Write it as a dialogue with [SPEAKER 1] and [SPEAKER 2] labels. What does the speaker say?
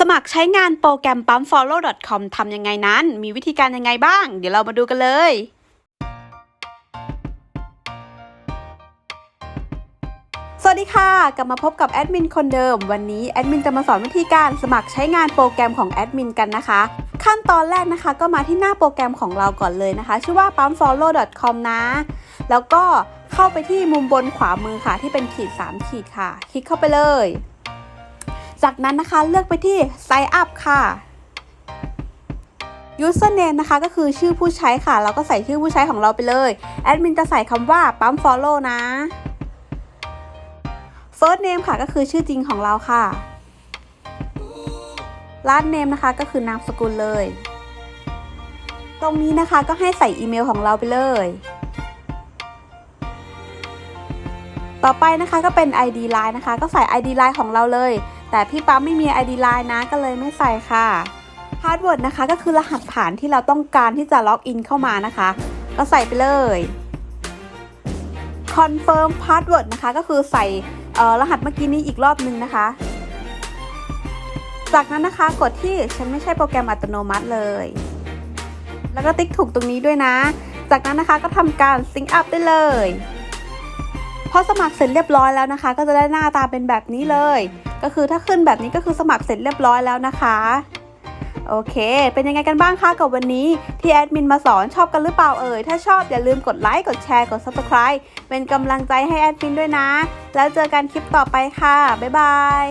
[SPEAKER 1] สมัครใช้งานโปรแกรมปั๊ม follow.com ทำยังไงนั้น มีวิธีการยังไงบ้าง เดี๋ยวเรามาดูกันเลย สวัสดีค่ะ กลับมาพบกับแอดมินคนเดิม วันนี้แอดมินจะมาสอนวิธีการสมัครใช้งานโปรแกรมของแอดมินกันนะคะ ขั้นตอนแรกนะคะก็มาที่หน้าโปรแกรมของเราก่อนเลยนะคะ ชื่อว่าปั๊ม follow.com นะ แล้วก็เข้าไปที่มุมบนขวามือค่ะ ที่เป็นขีด 3 ขีดค่ะ คลิกเข้าไปเลย จากนั้นนะคะเลือกไปที่ Sign up ค่ะ username นะคะก็คือชื่อผู้ใช้ค่ะ เราก็ใส่ชื่อผู้ใช้ของเราไปเลยแอดมินจะใส่คำว่าปั๊ม follow นะ first name ค่ะก็คือชื่อจริงของเราค่ะ last name นะคะก็คือนามสกุลเลย ตรงนี้นะคะก็ให้ใส่อีเมลของเราไปเลย ต่อไปนะคะก็เป็น ID Line นะคะ ก็ใส่ ID Line ของเราเลย แต่พี่ปั๊มไม่มี ID Line นะก็เลยไม่ใส่ค่ะ Password นะคะก็คือรหัสผ่านที่เราต้องการที่จะล็อกอินเข้ามานะคะ ก็ใส่ไปเลย Confirm Password นะคะก็คือใส่รหัสเมื่อกี้นี้อีกรอบนึงนะคะ จากนั้นนะคะกดที่ฉันไม่ใช่โปรแกรมอัตโนมัติเลย แล้วก็ติ๊กถูกตรงนี้ด้วยนะ จากนั้นนะคะก็ทำการ Sync up ได้เลย พอสมัครเสร็จเรียบร้อยแล้วนะคะ ก็จะได้หน้าตาเป็นแบบนี้เลย ก็คือถ้าขึ้นแบบนี้ก็คือสมัครเสร็จเรียบร้อยแล้วนะคะโอเค เป็นยังไงกันบ้างคะกับวันนี้ที่แอดมินมาสอนชอบกันหรือเปล่าเอ่ย ถ้าชอบอย่าลืมกดไลค์ กดแชร์ กด Subscribe เป็นกำลังใจให้แอดมินด้วยนะ แล้วเจอกันคลิปต่อไปค่ะ บ๊ายบาย